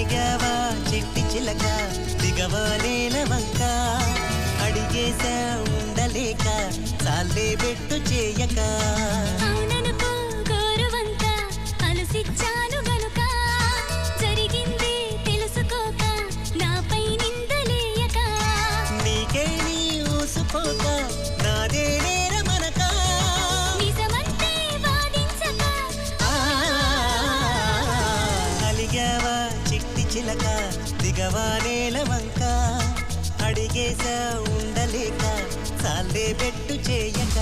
అలిగావా చిట్టి చిలక దిగవా నేల వంక. అడిగేసా ఉండలేక చాలే పెట్టు చేయక. ఊసుకోక నాదే అలిగావా చిలక దిగవా నేల వంక. అడిగేసా ఉండలేక చాలే పెట్టు చేయక.